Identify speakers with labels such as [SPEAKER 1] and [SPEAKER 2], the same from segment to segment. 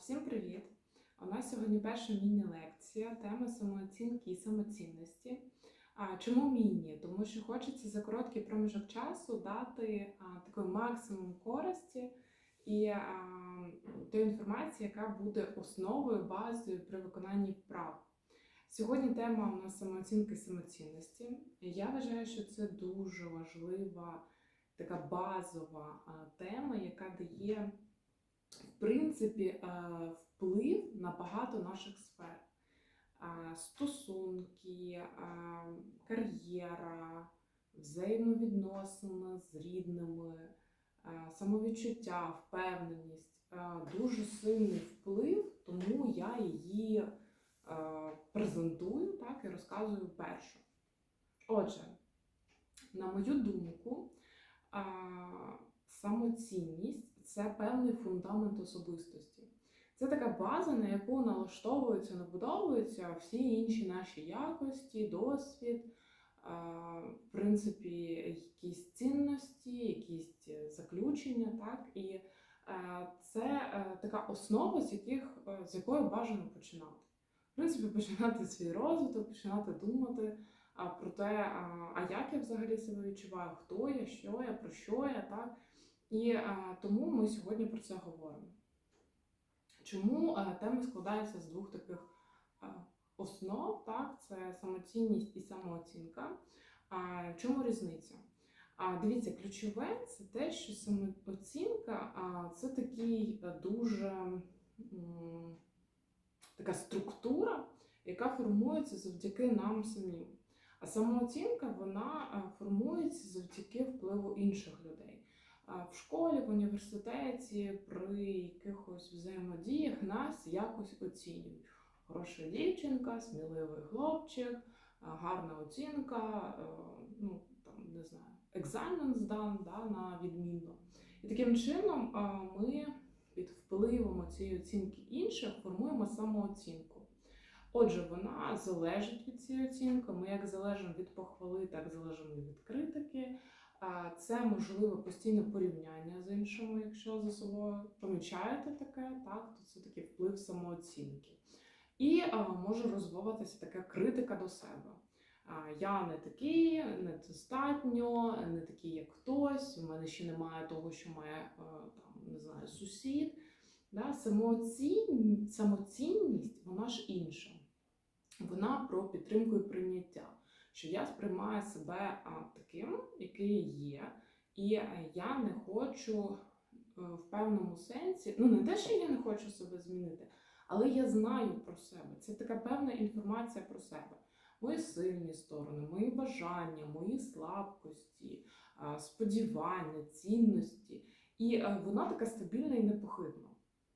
[SPEAKER 1] Всім привіт! У нас сьогодні перша міні-лекція теми самооцінки і самоцінності. А, Чому міні? Тому що хочеться за короткий проміжок часу дати такий максимум користі і тої інформації, яка буде основою, базою при виконанні вправ. Сьогодні тема у нас самооцінка і самоцінності. Я вважаю, що це дуже важлива така базова тема, яка дає в принципі, е, вплив на багато наших сфер. Е, Стосунки, е, кар'єра, взаємовідносини з рідними, самовідчуття, впевненість дуже сильний вплив, тому я її презентую так, і розказую першу. Отже, на мою думку, самоцінність це певний фундамент особистості. Це така база, на яку налаштовуються, набудовуються всі інші наші якості, досвід, в принципі, якісь цінності, якісь заключення. Так? І це е, така основа, з яких, е, з якої бажано починати. В принципі, починати свій розвиток, починати думати про те, а як я взагалі себе відчуваю, хто я, що я, про що я. так? І а, тому ми сьогодні про це говоримо. Чому а, тема складається з двох таких а, основ, так? це самоцінність і самооцінка. А, Чому різниця? А, Дивіться, ключове це те, що самооцінка це такий дуже така структура, яка формується завдяки нам самим. А самооцінка вона формується завдяки впливу інших людей в школі, в університеті, при якихось взаємодіях нас якось оцінюють. Хороша дівчинка, сміливий хлопчик, гарна оцінка, ну там не знаю, екзамен здан да, на відмінно. І таким чином ми під впливом цієї оцінки інших формуємо самооцінку. Отже, вона залежить від цієї оцінки. Ми як залежимо від похвали, так залежимо від критики. Це можливе постійне порівняння з іншими, якщо за собою помічаєте таке, так, то це такий вплив самооцінки. І а, може розвиватися така критика до себе. А, я не такий, недостатньо, не такий, як хтось, у мене ще немає того, що має а, там, не знаю, сусід. Да? Самоцін... Самоцінність, вона ж інша. Вона про підтримку і прийняття що я сприймаю себе таким, який є, і я не хочу е, в певному сенсі, ну не те, що я не хочу себе змінити, але я знаю про себе. Це така певна інформація про себе. Мої сильні сторони, мої бажання, мої слабкості, сподівання, цінності. І е, вона така стабільна і непохитна.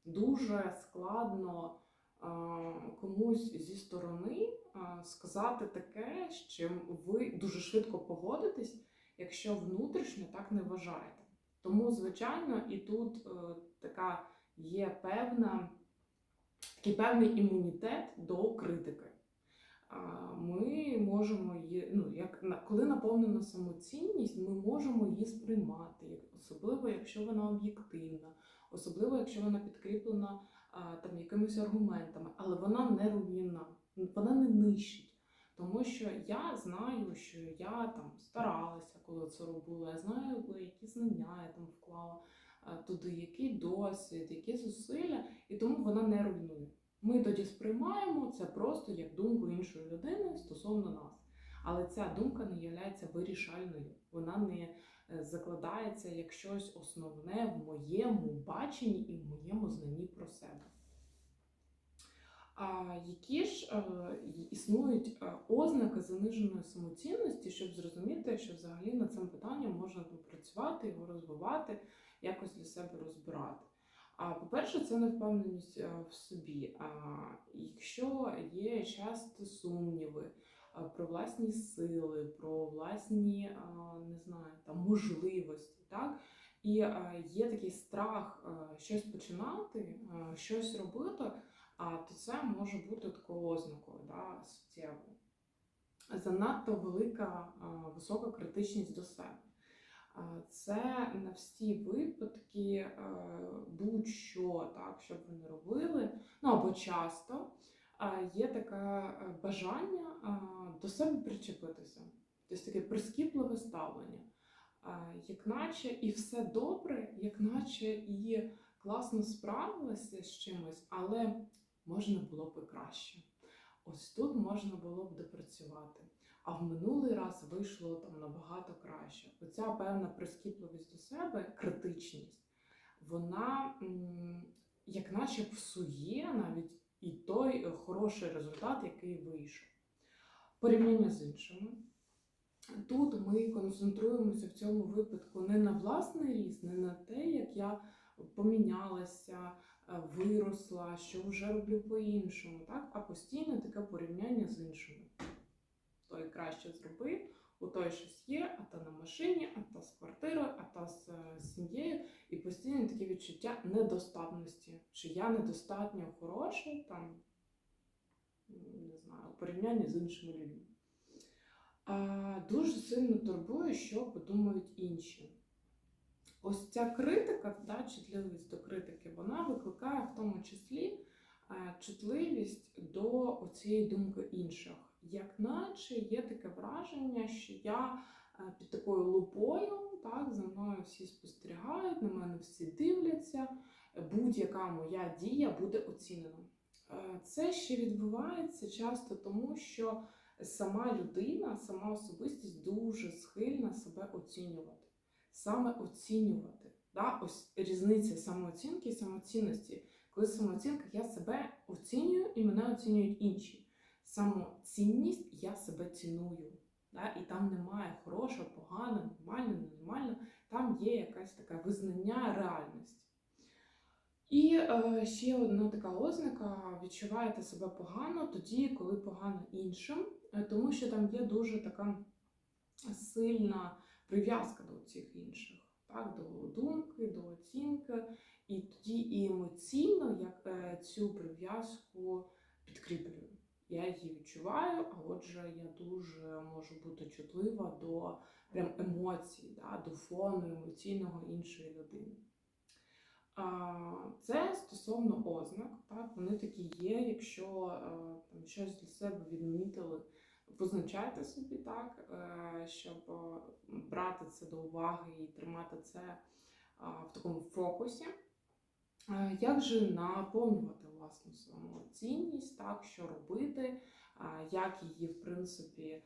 [SPEAKER 1] Дуже складно комусь зі сторони сказати таке, з чим ви дуже швидко погодитесь, якщо внутрішньо так не вважаєте. Тому, звичайно, і тут е, така є певна, такий певний імунітет до критики. Ми можемо її, ну, як коли наповнена самоцінність, ми можемо її сприймати, особливо якщо вона об'єктивна, особливо якщо вона підкріплена там якимись аргументами, але вона не руйнівна, вона не нищить. Тому що я знаю, що я там старалася, коли це робила. Я знаю, які знання я там вклала туди, який досвід, які зусилля, і тому вона не руйнує. Ми тоді сприймаємо це просто як думку іншої людини стосовно нас. Але ця думка не є вирішальною. Вона не закладається як щось основне в моєму баченні і в моєму знанні про себе. А які ж е, існують е, ознаки заниженої самоцінності, щоб зрозуміти, що взагалі над цим питанням можна працювати, його розвивати, якось для себе розбирати? А по-перше, це невпевненість в собі. А якщо є часто сумніви, про власні сили, про власні не знаю, там, можливості. Так? І є такий страх щось починати, щось робити, а то це може бути такою ознакою да, суттєвою. Занадто велика висока критичність до себе. Це на всі випадки, будь-що, так, що б ви не робили, ну або часто є таке е, бажання до себе причепитися. Тобто таке прискіпливе ставлення. Як наче і все добре, як наче і класно справилася з чимось, але можна було б і краще. Ось тут можна було б допрацювати. А в минулий раз вийшло там набагато краще. Оця певна прискіпливість до себе, критичність, вона як наче псує навіть і той е, хороший результат, який вийшов. Порівняння з іншими. Тут ми концентруємося в цьому випадку не на власний ріст, не на те, як я помінялася, е, виросла, що вже роблю по-іншому, так? а постійно таке порівняння з іншими. Той краще зробив, у той щось є, а та на машині, а та з квартирою, а з е, сім'єю, і постійно таке відчуття недостатності, що я недостатньо хороша, там, не знаю, у порівнянні з іншими людьми. А, дуже сильно турбує, що подумають інші. Ось ця критика, да, чутливість до критики, вона викликає в тому числі е, чутливість до цієї думки інших. Як наче є таке враження, що я е, під такою лупою, так, за мною всі спостерігають, на мене всі дивляться, будь-яка моя дія буде оцінена. Е, Це ще відбувається часто тому, що сама людина, сама особистість дуже схильна себе оцінювати. Саме оцінювати. Да? Ось різниця самооцінки і самоцінності. Коли самооцінка я себе оцінюю і мене оцінюють інші. Самоцінність я себе ціную. Да? І там немає хорошого, поганого, нормально, ненормально. Там є якась така визнання реальності. І е, ще одна така ознака: відчуваєте себе погано тоді, коли погано іншим, е, тому що там є дуже така сильна прив'язка до цих інших, так, до думки, до оцінки. І тоді і емоційно як е, цю прив'язку підкріплюю. Я її відчуваю, а отже, я дуже можу бути чутлива до прям емоцій, да, до фону емоційного іншої людини. Це стосовно ознак, так, вони такі є. Якщо е, там щось для себе відмітили, позначайте собі так, е, щоб е, брати це до уваги і тримати це в такому фокусі. Е, Як же наповнювати власну самоцінність, так, що робити, як її, в принципі,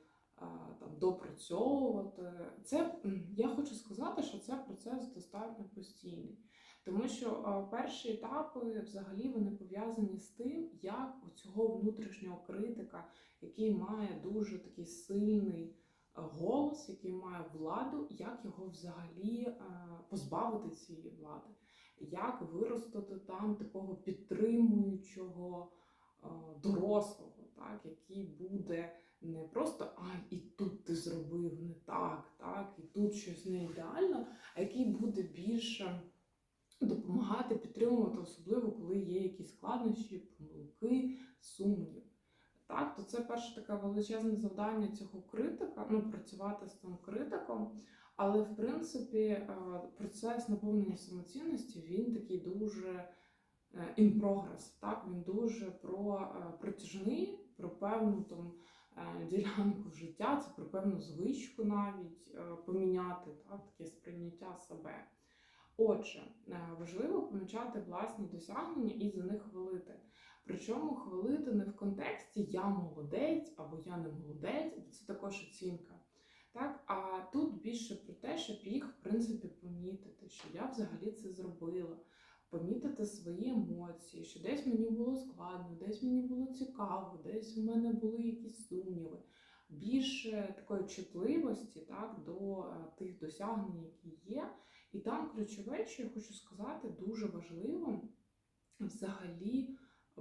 [SPEAKER 1] там, допрацьовувати? Це я хочу сказати, що це процес достатньо постійний. Тому що е, перші етапи взагалі вони пов'язані з тим, як у цього внутрішнього критика, який має дуже такий сильний е, голос, який має владу, як його взагалі е, позбавити цієї влади, як виростити там такого підтримуючого е, дорослого, так, який буде не просто ай, і тут ти зробив не так, так, і тут щось не ідеально, а який буде більше допомагати підтримувати, особливо коли є якісь складнощі, помилки, сумніви. Так, то це перше таке величезне завдання цього критика, ну, працювати з цим критиком. Але в принципі е, процес наповнення самоцінності він такий дуже е, in progress, так? Він дуже про е, протяжний, про певну там ділянку життя, це про певну звичку навіть поміняти, так, таке сприйняття себе. Отже, важливо помічати власні досягнення і за них хвалити. Причому хвалити не в контексті я молодець або я не молодець, бо це також оцінка. Так, а тут більше про те, щоб їх в принципі помітити, що я взагалі це зробила, помітити свої емоції, що десь мені було складно, десь мені було цікаво, десь у мене були якісь сумніви. Більше такої чутливості так, до е, тих досягнень, які є. І там ключове, що я хочу сказати, дуже важливо взагалі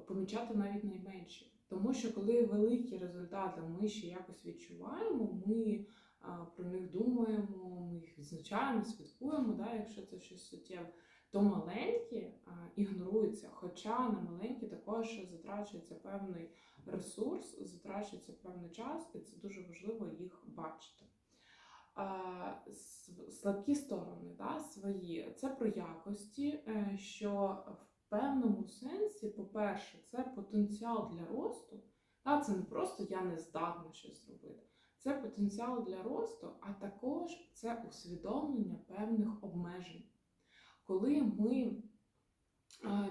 [SPEAKER 1] помічати навіть найменші. Тому що коли великі результати ми ще якось відчуваємо, ми про них думаємо, ми їх відзначаємо, святкуємо, да, якщо це щось суттєве, то маленькі а, ігноруються. Хоча на маленькі також затрачується певний ресурс, затрачується певний час, і це дуже важливо їх бачити. а, слабкі сторони да, свої. Це про якості, е, що в певному сенсі, по-перше, це потенціал для росту. Та, це не просто я не здатна щось зробити. Це потенціал для росту, а також це усвідомлення певних обмежень. Коли ми е,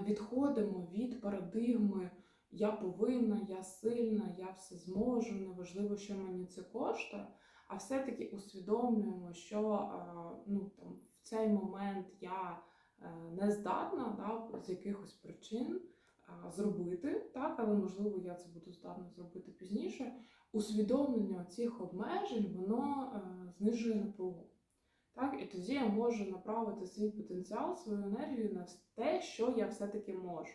[SPEAKER 1] відходимо від парадигми я повинна, я сильна, я все зможу, неважливо, що мені це коштує, а все-таки усвідомлюємо, що е, ну, там, в цей момент я е, не здатна да, з якихось причин зробити, так, але можливо я це буду здатна зробити пізніше. Усвідомлення цих обмежень воно е, знижує напругу. Так, і тоді я можу направити свій потенціал, свою енергію на те, що я все-таки можу.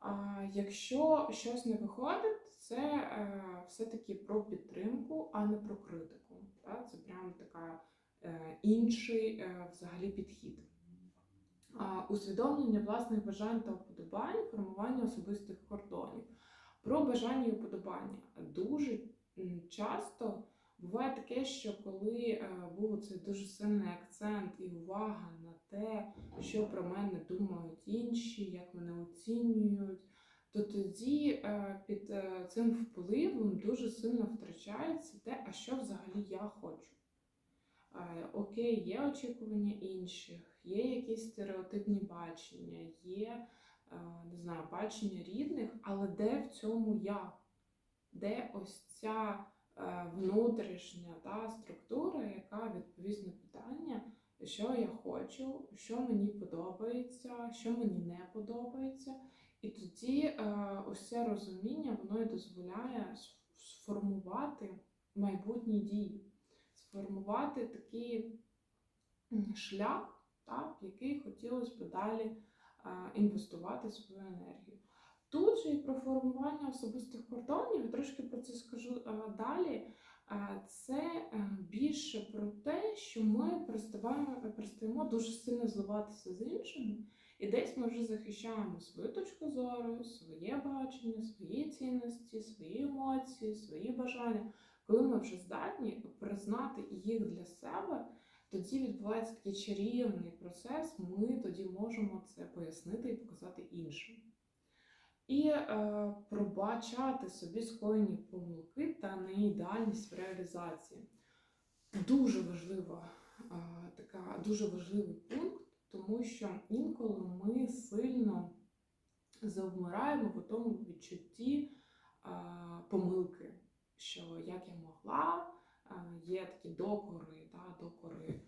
[SPEAKER 1] А якщо щось не виходить, це е, все-таки про підтримку, а не про критику. Так? Це прям така е, інший е, взагалі підхід. Усвідомлення власних бажань та вподобань, формування особистих кордонів. Про бажання і вподобання. Дуже часто буває таке, що коли е, був цей дуже сильний акцент і увага на те, що про мене думають інші, як мене оцінюють, то тоді е, під е, цим впливом дуже сильно втрачається те, а що взагалі я хочу. Окей, є очікування інших, є якісь стереотипні бачення, є не знаю, бачення рідних, але де в цьому я? Де ось ця е, внутрішня та, структура, яка відповість на питання, що я хочу, що мені подобається, що мені не подобається. І тоді е, ось це розуміння воно і дозволяє сформувати майбутні дії, сформувати такий шлях, так, який хотілося б далі е, інвестувати свою енергію. Тут же і про формування особистих кордонів, трошки про це скажу е, далі. Е, Це е, більше про те, що ми перестаємо дуже сильно зливатися з іншими, і десь ми вже захищаємо свою точку зору, своє бачення, свої цінності, свої емоції, свої бажання. Коли ми вже здатні признати їх для себе, тоді відбувається такий чарівний процес. Ми тоді можемо це пояснити і показати іншим. І е, пробачати собі скоєні помилки та неідеальність в реалізації. Дуже важлива, е, така, дуже важливий пункт, тому що інколи ми сильно завмираємо в тому відчутті е, помилки, що як я могла, е, є такі докори, та, докори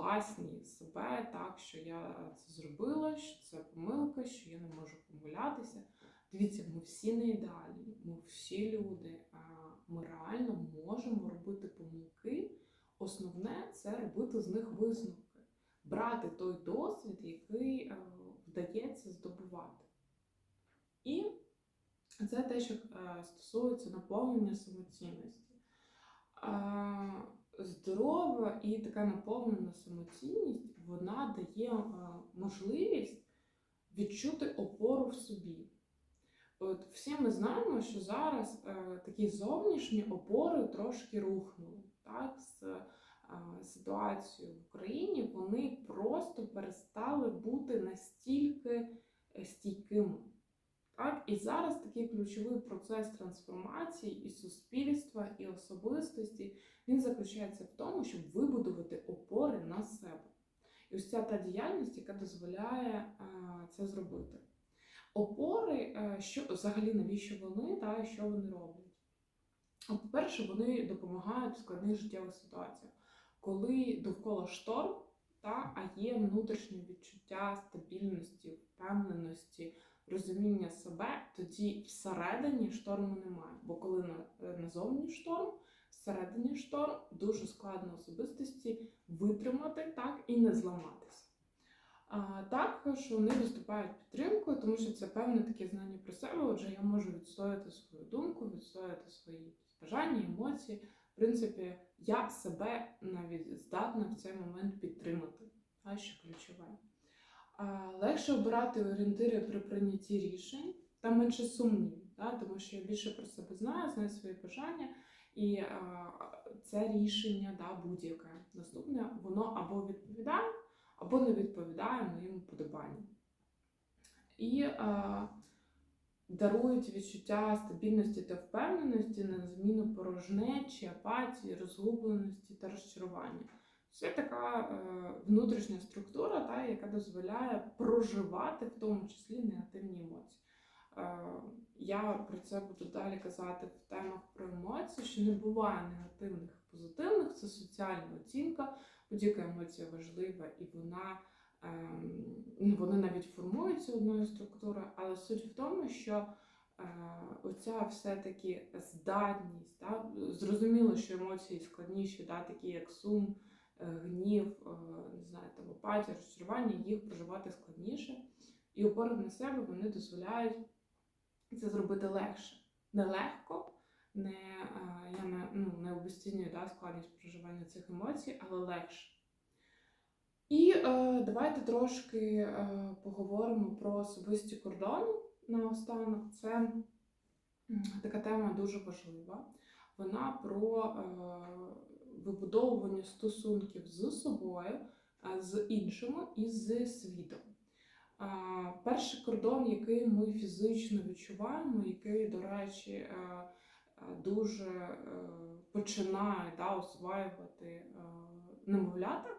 [SPEAKER 1] власні себе, так, що я це зробила, що це помилка, що я не можу помилятися. Дивіться, ми всі не ідеальні, ми всі люди, ми реально можемо робити помилки. Основне це робити з них висновки, брати той досвід, який е, вдається здобувати. І це те, що е, стосується наповнення самоцінності. Здорова і така наповнена самоцінність вона дає е, можливість відчути опору в собі. От всі ми знаємо, що зараз е, такі зовнішні опори трошки рухнули. Так? З е, ситуацією в Україні вони просто перестали бути настільки стійкими. Так? І зараз такий ключовий процес трансформації і суспільства, і особистості він заключається в тому, щоб вибудувати опори на себе. І ось ця та діяльність, яка дозволяє е, це зробити. Опори, е, що взагалі навіщо вони та що вони роблять? По-перше, вони допомагають в складних життєвих ситуаціях, коли довкола шторм, та, а є внутрішнє відчуття стабільності, впевненості, розуміння себе, тоді всередині шторму немає. Бо коли е, назовні шторм, всередині шторм дуже складно особистості витримати так і не зламатися. А, також вони виступають підтримкою, тому що це певне таке знання про себе. Отже, я можу відстояти свою думку, відстояти свої бажання, емоції. В принципі, я себе навіть здатна в цей момент підтримати, а що ключове. А, легше обирати орієнтири при прийнятті рішень та менше сумнівів, да? тому що я більше про себе знаю, знаю свої бажання, І е, це рішення да, будь-яке наступне, воно або відповідає, або не відповідає моєму подобанню. І е, дарують відчуття стабільності та впевненості на зміну порожнечі, апатії, розгубленості та розчарування. Це така е, внутрішня структура, та, яка дозволяє проживати в тому числі негативні емоції. Е, я про це буду далі казати в темах про емоції, що не буває негативних і позитивних, це соціальна оцінка. Будь-яка емоція важлива і вона ем, ну, вони навіть формуються одною структурою, але суть в тому, що е, оця все-таки здатність, та, зрозуміло, що емоції складніші, да, такі як сум, гнів, е, не знаю, там, апатія, розчарування, їх проживати складніше. І опори на себе вони дозволяють це зробити легше. Нелегко, не, е, я не, ну, не обесцінюю да, складність проживання цих емоцій, але легше. І е, давайте трошки е, поговоримо про особисті кордони наостанок. Це така тема дуже важлива. Вона про е, вибудовування стосунків з собою, з іншими і з світом. Перший кордон, який ми фізично відчуваємо, який, до речі, дуже е, починає да, осваювати е, немовлята,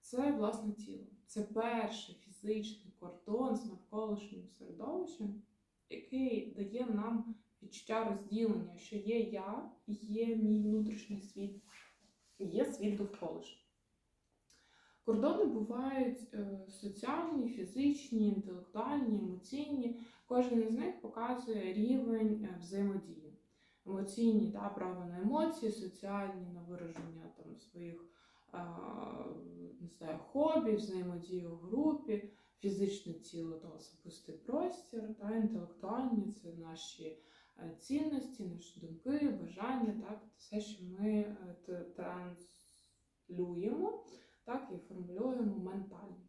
[SPEAKER 1] це власне тіло. Це перший фізичний кордон з навколишнім середовищем, який дає нам відчуття розділення, що є я, є мій внутрішній світ, і є світ довколишній. Кордони бувають е, соціальні, фізичні, інтелектуальні, емоційні. Кожен із них показує рівень е, взаємодії. Емоційні да, право на емоції, соціальні на вираження там, своїх не знаю, хобі, взаємодію в групі, фізичне тіло та особистий простір, та інтелектуальні це наші цінності, наші думки, бажання, так, все, що ми транслюємо так і формулюємо ментально.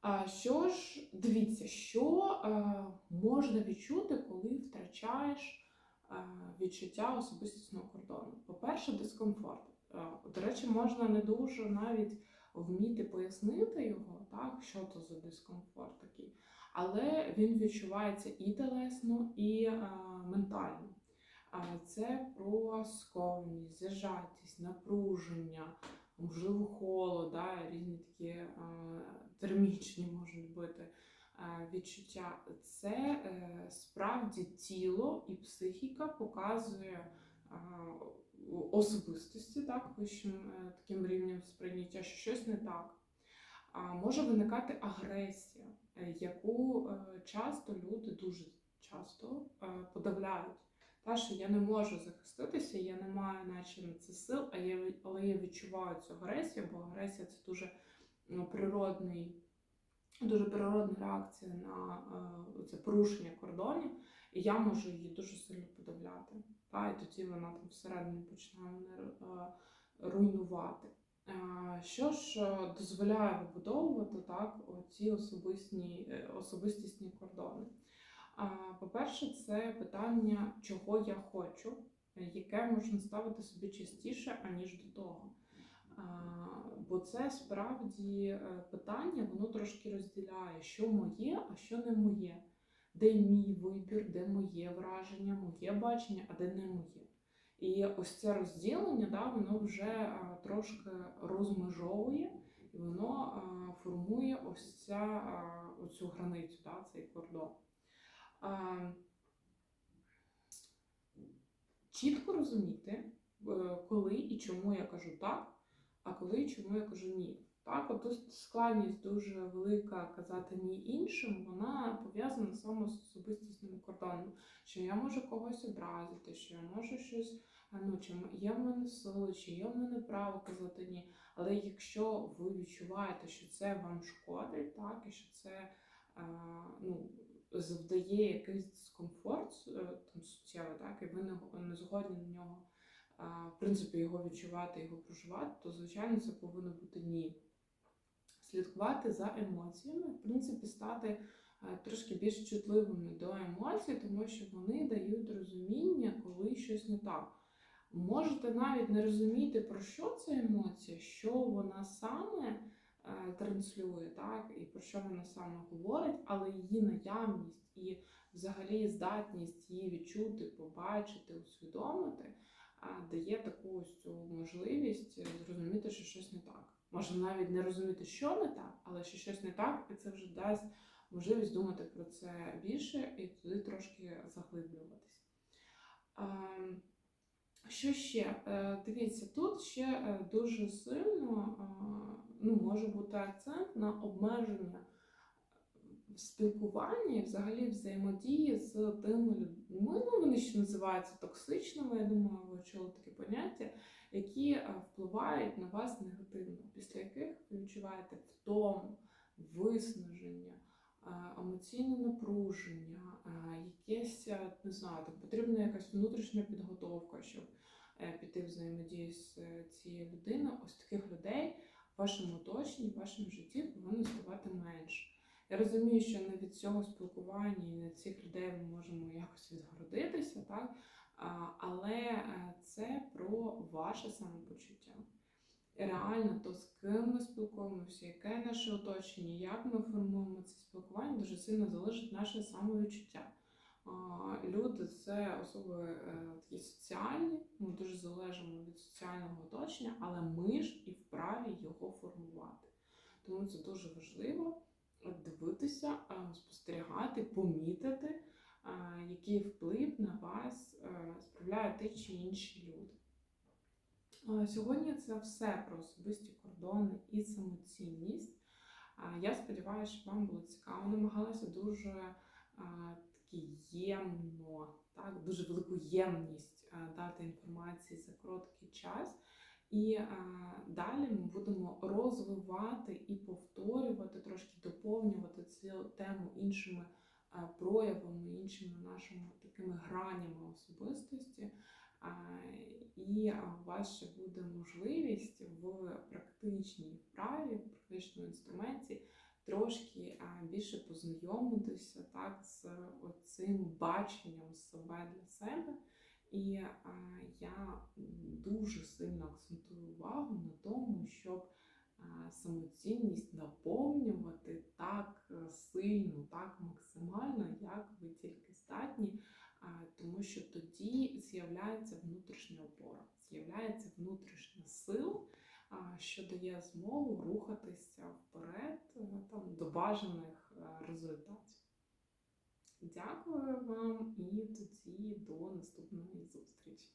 [SPEAKER 1] А що ж, дивіться, що е, можна відчути, коли втрачаєш е, відчуття особистісного кордону? По-перше, дискомфорт. Е, до речі, можна не дуже навіть вміти пояснити його, так, що то за дискомфорт такий. Але він відчувається і телесно, і е, ментально. Це про скованість, зажатість, напруження, можливо, холод, да, різні такі е, термічні можуть бути е, відчуття. Це е, справді тіло і психіка показує е, особистості, так, вищим таким рівнем сприйняття, що щось не так. Може виникати агресія, е, яку е, часто люди дуже часто е, подавляють. Та, що я не можу захиститися, я не маю наче на це сил, а я, але я відчуваю цю агресію, бо агресія це дуже ну, природний, дуже природна реакція на це порушення кордонів, і я можу її дуже сильно подавляти. Та, і тоді вона там всередині почне мене руйнувати. Що ж е, дозволяє вибудовувати так, ці особисні, е, особистісні кордони? По-перше, це питання, чого я хочу, яке можна ставити собі частіше, аніж до того. Бо це справді е, питання, воно трошки розділяє, що моє, а що не моє, де мій вибір, де моє враження, моє бачення, а де не моє. І ось це розділення, да, воно вже трошки розмежовує і воно формує ось ця, оцю границю, да, цей кордон чітко розуміти, е, коли і чому я кажу так, а коли і чому я кажу ні. Так, от тут складність дуже велика казати ні іншим, вона пов'язана саме з особистісним кордоном, що я можу когось образити, що я можу щось, ну чи є в мене сили, чи є в мене право казати ні. Але якщо ви відчуваєте, що це вам шкодить, так, і що це ну, завдає якийсь дискомфорт е, там суттєво, так, і ви не, не згодні на нього, в принципі, його відчувати, його проживати, то, звичайно, це повинно бути ні. Слідкувати за емоціями, в принципі, стати е, трошки більш чутливими до емоцій, тому що вони дають розуміння, коли щось не так. Можете навіть не розуміти, про що ця емоція, що вона саме е, транслює, так, і про що вона саме говорить, але її наявність і взагалі здатність її відчути, побачити, усвідомити, дає таку ось цю можливість е, зрозуміти, що щось не так. Може навіть не розуміти, що не так, але що щось не так, і це вже дасть можливість думати про це більше і туди трошки заглиблюватись. Ем, Що ще? Е, Дивіться, тут ще е, дуже сильно е, ну, може бути акцент на обмеження в спілкуванні, і взагалі взаємодії з тими людьми, ну вони ще називаються токсичними, я думаю, ви чули таке поняття, які е, впливають на вас негативно, після яких ви відчуваєте втому, виснаження, е, емоційне напруження, е, якесь, не знаю, там потрібна якась внутрішня підготовка, щоб піти взаємодію з цією людиною. Ось таких людей в вашому оточенні, в вашому житті повинно ставати менше. Я розумію, що не від цього спілкування і не цих людей ми можемо якось відгородитися, так? Але е, це про ваше самопочуття. Реально, то з ким ми спілкуємося, яке наше оточення, як ми формуємо це спілкування, дуже сильно залежить наше самовідчуття. Люди це особи е, такі соціальні, ми дуже залежимо від соціального оточення, але ми ж і вправі його формувати. Тому це дуже важливо дивитися, е, спостерігати, помітити, який вплив на вас е, справляють ті чи інші люди. Сьогодні це все про особисті кордони і самоцінність. Я сподіваюся, що вам було цікаво. Намагалася дуже таки ємно, так, дуже велику ємність дати інформації за короткий час. І далі ми будемо розвивати і повторювати, трошки доповнювати цю тему іншими проявами, іншими нашими такими гранями особистості. І у вас ще буде можливість в практичній вправі, в практичному інструменті трошки більше познайомитися так, з цим баченням себе для себе. І я дуже сильно акцентую увагу на тому, щоб самоцінність наповнювати так е, сильно, так максимально, як ви тільки здатні, е, тому що тоді з'являється внутрішня опора, з'являється внутрішня сила, е, що дає змогу рухатися вперед е, там, до бажаних е, результатів. Дякую вам і тоді до наступної зустрічі.